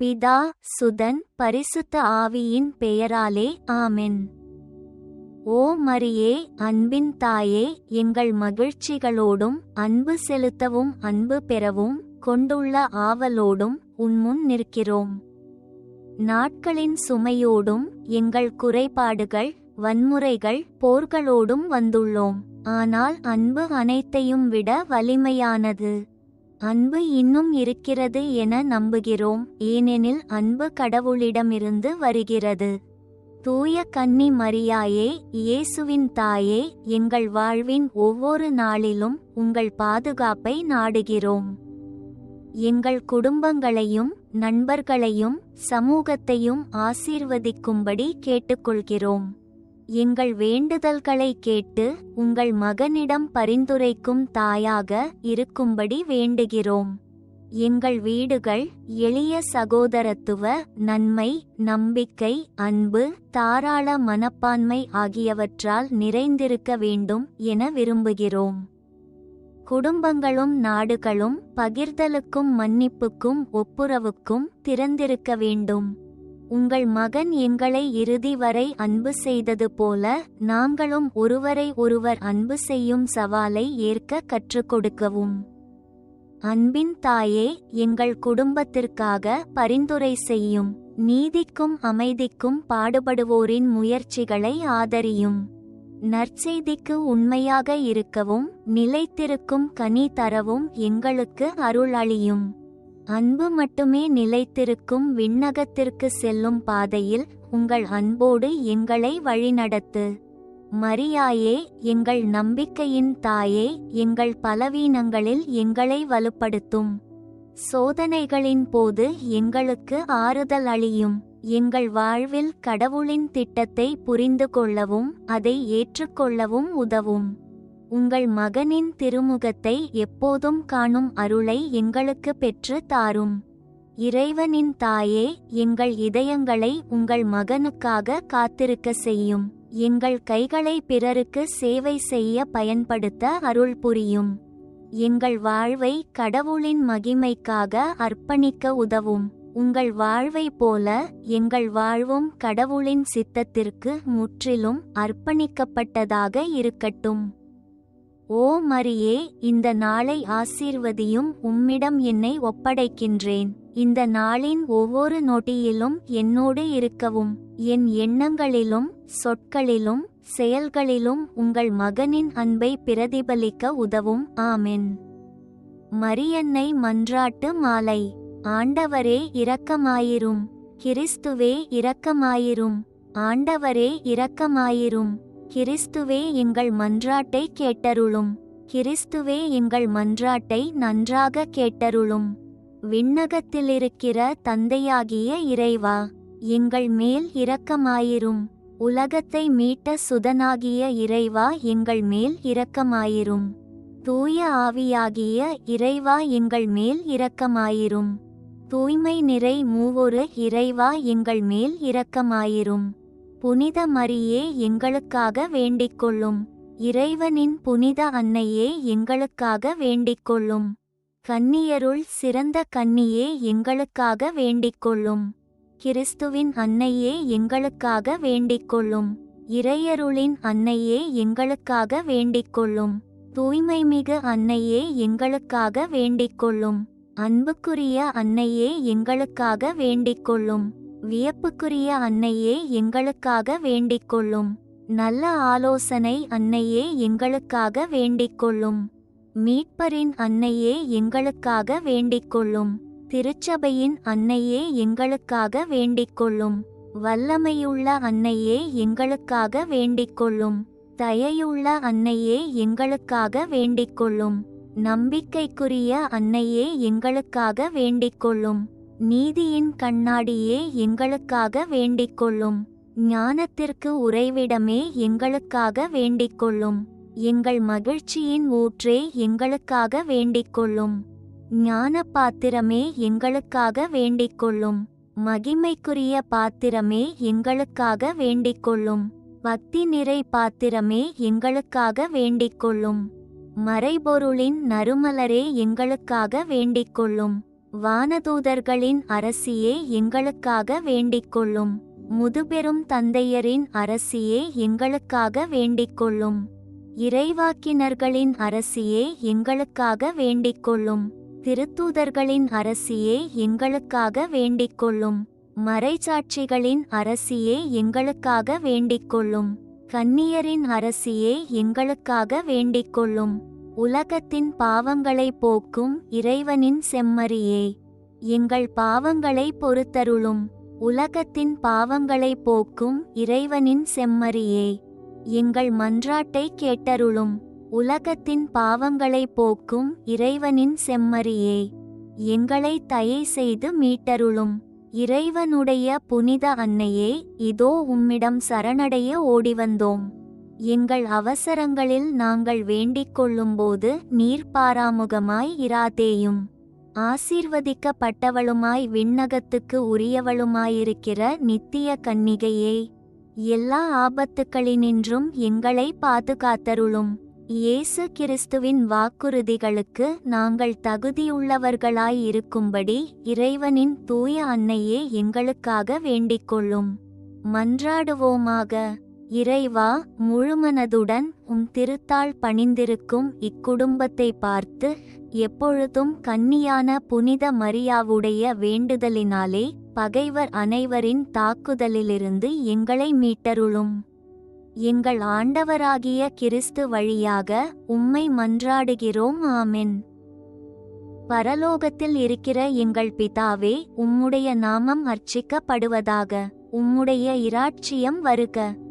பிதா சுதன் பரிசுத்த ஆவியின் பெயராலே ஆமென். ஓ மரியே அன்பின் தாயே எங்கள் மகிழ்ச்சிகளோடும் அன்பு செலுத்தவும் அன்பு பெறவும் கொண்டுள்ள ஆவலோடும் உன்முன் நிற்கிறோம். நாட்களின் சுமையோடும் எங்கள் குறைபாடுகள் வன்முறைகள் போர்களோடும் வந்துள்ளோம். ஆனால் அன்பு அனைத்தையும் விட வலிமையானது. அன்பு இன்னும் இருக்கிறது என நம்புகிறோம் ஏனெனில் அன்பு கடவுளிடமிருந்து வருகிறது. தூய கன்னி மரியாயே இயேசுவின் தாயே எங்கள் வாழ்வின் ஒவ்வொரு நாளிலும் உங்கள் பாதுகாப்பை நாடுகிறோம். எங்கள் குடும்பங்களையும் நண்பர்களையும் சமூகத்தையும் ஆசீர்வதிக்கும்படி கேட்டுக்கொள்கிறோம். எங்கள் வேண்டுதல்களை கேட்டு உங்கள் மகனிடம் பரிந்துரைக்கும் தாயாக இருக்கும்படி வேண்டுகிறோம். எங்கள் வீடுகள் எளிய சகோதரத்துவ நன்மை நம்பிக்கை அன்பு தாராள மனப்பான்மை ஆகியவற்றால் நிறைந்திருக்க வேண்டும் என விரும்புகிறோம். குடும்பங்களும் நாடுகளும் பகிர்தலுக்கும் மன்னிப்புக்கும் ஒப்புரவுக்கும் திறந்திருக்க வேண்டும். உங்கள் மகன் எங்களை இறுதி வரை அன்பு செய்தது போல நாங்களும் ஒருவரை ஒருவர் அன்பு செய்யும் சவாலை ஏற்க கற்றுக் கொடுக்கவும். அன்பின் தாயே எங்கள் குடும்பத்திற்காக பரிந்துரை செய்யும் நீதிக்கும் அமைதிக்கும் பாடுபடுவோரின் முயற்சிகளை ஆதரியும். நற்செய்திக்கு உண்மையாக இருக்கவும் நிலைத்திருக்கும் கனி தரவும் எங்களுக்கு அருள் அளியும் அன்பு மட்டுமே நிலைத்திருக்கும் விண்ணகத்திற்கு செல்லும் பாதையில் உங்கள் அன்போடு எங்களை வழிநடத்து. மரியாயே எங்கள் நம்பிக்கையின் தாயே எங்கள் பலவீனங்களில் எங்களை வலுப்படுத்தும். சோதனைகளின் போது எங்களுக்கு ஆறுதல் அளியும். எங்கள் வாழ்வில் கடவுளின் திட்டத்தை புரிந்து கொள்ளவும் அதை ஏற்றுக்கொள்ளவும் உதவும். உங்கள் மகனின் திருமுகத்தை எப்போதும் காணும் அருளை எங்களுக்கு பெற்று தாரும். இறைவனின் தாயே எங்கள் இதயங்களை உங்கள் மகனுக்காக காத்திருக்க செய்யும். எங்கள் கைகளை பிறருக்கு சேவை செய்ய பயன்படுத்த அருள் புரியும். எங்கள் வாழ்வை கடவுளின் மகிமைக்காக அர்ப்பணிக்க உதவும். உங்கள் வாழ்வை போல எங்கள் வாழ்வும் கடவுளின் சித்தத்திற்கு முற்றிலும் அர்ப்பணிக்கப்பட்டதாக இருக்கட்டும். ஓ மரியே இந்த நாளை ஆசீர்வதியும் உம்மிடம் என்னை ஒப்படைக்கின்றேன். இந்த நாளின் ஒவ்வொரு நொடியிலும் என்னோடு இருக்கவும் என் எண்ணங்களிலும் சொற்களிலும் செயல்களிலும் உங்கள் மகனின் அன்பை பிரதிபலிக்க உதவும். ஆமென். மரியன்னை மன்றாட்டு மாலை. ஆண்டவரே இரக்கமாயிரும். கிறிஸ்துவே இரக்கமாயிரும். ஆண்டவரே இரக்கமாயிரும். கிறிஸ்துவே எங்கள் மன்றாட்டை கேட்டருளும். கிறிஸ்துவே எங்கள் மன்றாட்டை நன்றாக கேட்டருளும். விண்ணகத்திலிருக்கிற தந்தையாகிய இறைவா எங்கள் மேல் இரக்கமாயிரும். உலகத்தை மீட்ட சுதனாகிய இறைவா எங்கள் மேல் இரக்கமாயிரும். தூய ஆவியாகிய இறைவா எங்கள் மேல் இரக்கமாயிரும். தூய்மை நிறை மூவொரு இறைவா எங்கள் மேல் இரக்கமாயிரும். புனித மரியே எங்களுக்காக வேண்டிக்கொள்ளும். இறைவனின் புனித அன்னையே எங்களுக்காக வேண்டிக்கொள்ளும். கன்னியருள் சிறந்த கன்னியே எங்களுக்காக வேண்டிக்கொள்ளும். கிறிஸ்துவின் அன்னையே எங்களுக்காக வேண்டிக்கொள்ளும். இறையருளின் அன்னையே எங்களுக்காக வேண்டிக்கொள்ளும். தூய்மைமிகு அன்னையே எங்களுக்காக வேண்டிக்கொள்ளும். அன்புக்குரிய அன்னையே எங்களுக்காக வேண்டிக்கொள்ளும். வியப்புக்குரிய அன்னையே எங்களுக்காக வேண்டிக்கொள்ளும். நல்ல ஆலோசனை அன்னையே எங்களுக்காக வேண்டிக்கொள்ளும். மீட்பரின் அன்னையே எங்களுக்காக வேண்டிக்கொள்ளும். திருச்சபையின் அன்னையே எங்களுக்காக வேண்டிக்கொள்ளும். வல்லமையுள்ள அன்னையே எங்களுக்காக வேண்டிக்கொள்ளும். தயையுள்ள அன்னையே எங்களுக்காக வேண்டிக்கொள்ளும். நம்பிக்கைக்குரிய அன்னையே எங்களுக்காக வேண்டிக்கொள்ளும். நீதியின் கண்ணாடியே எங்களுக்காக வேண்டிக்கொள்ளும். ஞானத்திற்கு உறைவிடமே எங்களுக்காக வேண்டிக்கொள்ளும். எங்கள் மகிழ்ச்சியின் ஊற்றே எங்களுக்காக வேண்டிக்கொள்ளும். ஞான பாத்திரமே எங்களுக்காக வேண்டிக்கொள்ளும். மகிமைக்குரிய பாத்திரமே எங்களுக்காக வேண்டிக்கொள்ளும். பக்தி நிறை பாத்திரமே எங்களுக்காக வேண்டிக்கொள்ளும். மறைபொருளின் நறுமலரே எங்களுக்காக வேண்டிக்கொள்ளும். வானதூதர்களின் அரசியே எங்களுக்காக வேண்டிக்கொள்ளும். முதுபெரும் தந்தையரின் அரசியே எங்களுக்காக வேண்டிக்கொள்ளும். இறைவாக்கினர்களின் அரசியே எங்களுக்காக வேண்டிக்கொள்ளும். திருத்தூதர்களின் அரசியே எங்களுக்காக வேண்டிக்கொள்ளும். மறைச்சாட்சிகளின் அரசியே எங்களுக்காக வேண்டிக்கொள்ளும். கன்னியரின் அரசியே எங்களுக்காக வேண்டிக்கொள்ளும். உலகத்தின் பாவங்களை போக்கும் இறைவனின் செம்மறியே. எங்கள் பாவங்களை பொறுத்தருளும். உலகத்தின் பாவங்களை போக்கும் இறைவனின் செம்மறியே. எங்கள் மன்றாட்டை கேட்டருளும். உலகத்தின் பாவங்களை போக்கும் இறைவனின் செம்மறியே. எங்களை தயை செய்து மீட்டருளும். இறைவனுடைய புனித அன்னையே இதோ உம்மிடம் சரணடைய ஓடிவந்தோம். எங்கள் அவசரங்களில் நாங்கள் வேண்டிக் கொள்ளும்போது நீர் பாராமுகமாய் இராதேயும். ஆசீர்வதிக்கப்பட்டவளுமாய் விண்ணகத்துக்கு உரியவளுமாயிருக்கிற நித்திய கன்னிகையே எல்லா ஆபத்துக்களினின்றும் எங்களை பாதுகாத்தருளும். இயேசு கிறிஸ்துவின் வாக்குறுதிகளுக்கு நாங்கள் தகுதியுள்ளவர்களாயிருக்கும்படி இறைவனின் தூய அன்னையே எங்களுக்காக வேண்டிக்கொள்ளும். மன்றாடுவோமாக. இறைவா முழுமனதுடன் உம் திருத்தாள் பணிந்திருக்கும் இக்குடும்பத்தை பார்த்து எப்பொழுதும் கன்னியான புனித மரியாவுடைய வேண்டுதலினாலே பகைவர் அனைவரின் தாக்குதலிலிருந்து எங்களை மீட்டருளும். எங்கள் ஆண்டவராகிய கிறிஸ்து வழியாக உம்மை மன்றாடுகிறோம் ஆமென். பரலோகத்தில் இருக்கிற எங்கள் பிதாவே உம்முடைய நாமம் அர்ச்சிக்கப்படுவதாக உம்முடைய இராட்சியம் வருக.